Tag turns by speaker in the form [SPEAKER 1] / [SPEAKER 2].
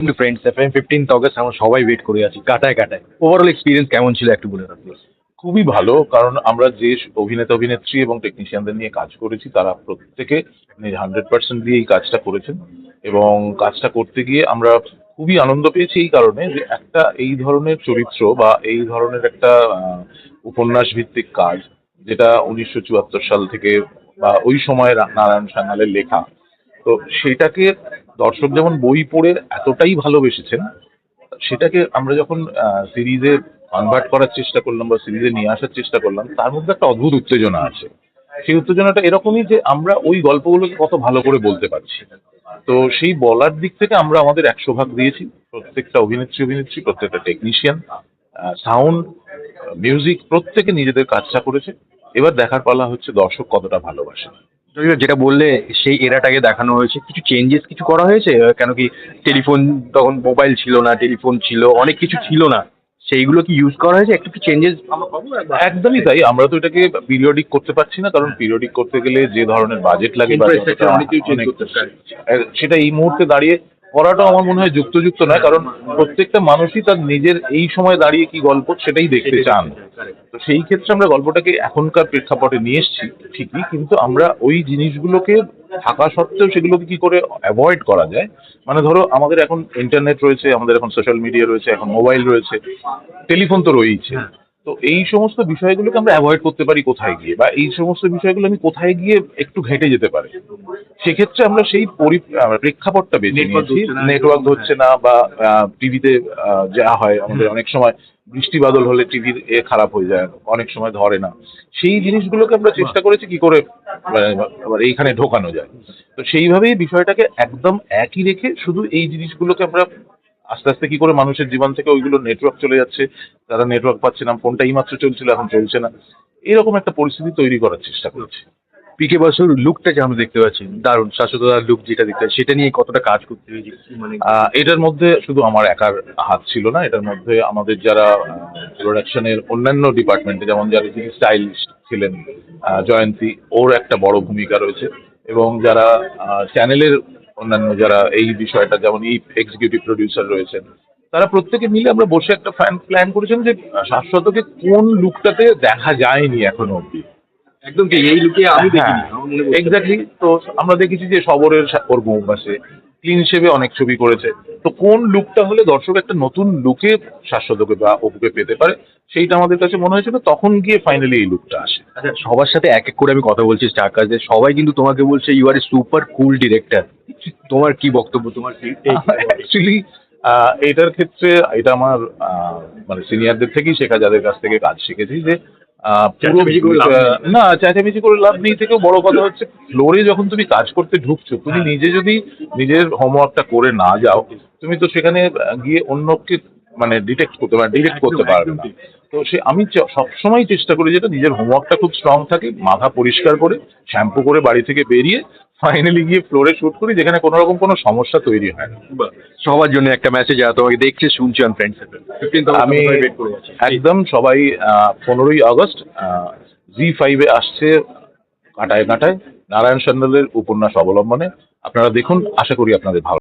[SPEAKER 1] কিন্তু friends FM fifteenth August আমরা সবাই ওয়েট করে আছি। কাটায় কাটায়। ওভারঅল এক্সপিরিয়েন্স কেমন ছিল একটু বলে রাখব
[SPEAKER 2] খুবই ভালো, কারণ আমরা যে অভিনেতা, অভিনেত্রী এবং টেকনিশিয়ানদের নিয়ে কাজ করেছি, তারা প্রত্যেকে হান্ড্রেড পার্সেন্ট দিয়ে এই কাজটা করেছেন। এবং কাজটা করতে গিয়ে আমরা খুবই আনন্দ পেয়েছি এই কারণে যে একটা এই ধরনের চরিত্র বা এই ধরনের একটা উপন্যাস ভিত্তিক কাজ, যেটা উনিশশো চুয়াত্তর সাল থেকে বা ওই সময় রা- নারায়ণ সান্যালের লেখা, তো সেটাকে দর্শক যেমন বই পড়ে এতটাই ভালোবেসেছেন, সেটাকে আমরা যখন সিরিজে কনভার্ট করার চেষ্টা করলাম বা সিরিজে নিয়ে আসার চেষ্টা করলাম, তার মধ্যে একটা অদ্ভুত উত্তেজনা আছে। সেই উত্তেজনাটা এরকমই যে আমরা ওই গল্পগুলোকে কত ভালো করে বলতে পারছি। তো সেই বলার দিক থেকে আমরা আমাদের একশো ভাগ দিয়েছি, প্রত্যেকটা অভিনেত্রী অভিনেত্রী, প্রত্যেকটা টেকনিশিয়ান সাউন্ড মিউজিক প্রত্যেকে নিজেদের কাজটা করেছে। এবার দেখার পালা হচ্ছে দর্শক কতটা ভালোবাসে।
[SPEAKER 1] যেটা বললে সেই এরাটাকে দেখানো হয়েছে। কিছু চেঞ্জেস কিছু করা হয়েছে? কেন কি টেলিফোন তখন মোবাইল ছিল না টেলিফোন ছিল অনেক কিছু ছিল না। সেইগুলো কি ইউজ করা হয়েছে? একটু কি চেঞ্জেস
[SPEAKER 2] একদমই তাই। আমরা তো এটাকে পিরিয়ডিক করতে পারছি না কারণ পিরিয়ডিক করতে গেলে যে ধরনের বাজেট লাগে সেটা এই মুহূর্তে দাঁড়িয়ে করাটাও আমার মনে হয় যুক্তযুক্ত নয় কারণ প্রত্যেকটা মানুষই তার নিজের এই সময় দাঁড়িয়ে কি গল্প সেটাই দেখতে চান। তো সেই ক্ষেত্রে আমরা গল্পটাকে এখনকার প্রেক্ষাপটে নিয়ে এসেছি ঠিকই কিন্তু আমরা ওই জিনিসগুলোকে থাকা সত্ত্বেও সেগুলোকে কি করে অ্যাভয়েড করা যায়? মানে ধরো আমাদের এখন ইন্টারনেট রয়েছে আমাদের এখন সোশ্যাল মিডিয়া রয়েছে এখন মোবাইল রয়েছে টেলিফোন তো রয়েছে তো এই সমস্ত বিষয়গুলোকে আমরা অ্যাভয়েড করতে পারি কোথায় গিয়ে? বা এই সমস্ত বিষয়গুলো আমি কোথায় গিয়ে একটু ঘেটে যেতে পারি? সেক্ষেত্রে আমরা সেই প্রেক্ষাপটটা বেছে নিয়েছি। নেটওয়ার্ক ধরছে না বা টিভিতে যা হয় আমাদের অনেক সময় বৃষ্টি বাদল হলে টিভির এ খারাপ হয়ে যায় অনেক সময় ধরে না। সেই জিনিসগুলোকে আমরা চেষ্টা করেছি কি করে আবার এইখানে ঢোকানো যায়। তো সেইভাবেই বিষয়টাকে একদম একই রেখে শুধু এই জিনিসগুলোকে আমরা আস্তে আস্তে কি করে মানুষের জীবন থেকে ওইগুলো নেটওয়ার্ক চলে যাচ্ছে? তারা নেটওয়ার্ক পাচ্ছে না ফোনটা এইমাত্র চলছিল এখন চলছে না। এরকম একটা পরিস্থিতি তৈরি করার চেষ্টা করছে।
[SPEAKER 1] পিকে বছর লুকটা যে আমরা দেখতে পাচ্ছি দারুণ শাশ্বতদার লুক যেটা দেখতে পাচ্ছি সেটা নিয়ে কতটা কাজ করতে হয়েছে? মানে
[SPEAKER 2] আহ, এটার মধ্যে শুধু আমার একার হাত ছিল না এটার মধ্যে আমাদের যারা প্রোডাকশনের অন্যান্য ডিপার্টমেন্টে যেমন যারা যিনি স্টাইল ছিলেন জয়ন্তী ওর একটা বড় ভূমিকা রয়েছে। এবং যারা চ্যানেলের অন্যান্য যারা এই বিষয়টা যেমন এই এক্সিকিউটিভ প্রডিউসার রয়েছেন তারা প্রত্যেকে মিলে আমরা বসে একটা ফ্যান প্ল্যান করেছেন যে শাশ্বতকে কোন লুকটাতে দেখা যায়নি এখনও অব্দি
[SPEAKER 1] একদম এই লুকে আমি দেখিনি।
[SPEAKER 2] এক্স্যাক্টলি তো আমরা দেখেছি যে সবরের ওর বউ পাশে ক্লিন শেভে অনেক ছবি করেছে। তো কোন লুকটা হলে দর্শক একটা নতুন লুকে শাশ্বতকে বা অপুকে পেতে পারে সেইটা আমাদের কাছে মনে হয়েছিল তখন গিয়ে ফাইনালি এই লুকটা আসে।
[SPEAKER 1] আচ্ছা সবার সাথে এক এক করে আমি কথা বলছি স্টার কাজে সবাই কিন্তু তোমাকে বলছে you are a super cool director তোমার কি বক্তব্য? তোমার কি
[SPEAKER 2] অ্যাকচুয়ালি এটার ক্ষেত্রে এটা আমার আহ, মানে সিনিয়রদের থেকেই শেখা যাদের কাছ থেকে কাজ শিখেছি যে না চেঁচামেচি করে লাভ নেই। থেকেও বড় কথা হচ্ছে ফ্লোরে যখন তুমি কাজ করতে ঢুকছো তুমি নিজে যদি নিজের হোমওয়ার্কটা করে না যাও তুমি তো সেখানে গিয়ে অন্যকে মানে ডিটেক্ট করতে পারবে ডিরেক্ট করতে পারবে না। তো সে আমি সবসময় চেষ্টা করি যেটা নিজের হোমওয়ার্কটা খুব স্ট্রং থাকে মাথা পরিষ্কার করে শ্যাম্পু করে বাড়ি থেকে বেরিয়ে ফাইনালি গিয়ে ফ্লোরে শুট করি যেখানে কোনো রকম কোনো সমস্যা তৈরি হয় না।
[SPEAKER 1] সবার জন্য একটা মেসেজ আর তোমাকে দেখছে শুনছি অন ফ্রেন্ডস
[SPEAKER 2] আমি একদম সবাই পনেরোই আগস্ট জি ফাইভে আসছে কাটায় কাটায়। নারায়ণ সান্যালের উপন্যাস অবলম্বনে। আপনারা দেখুন আশা করি আপনাদের ভালো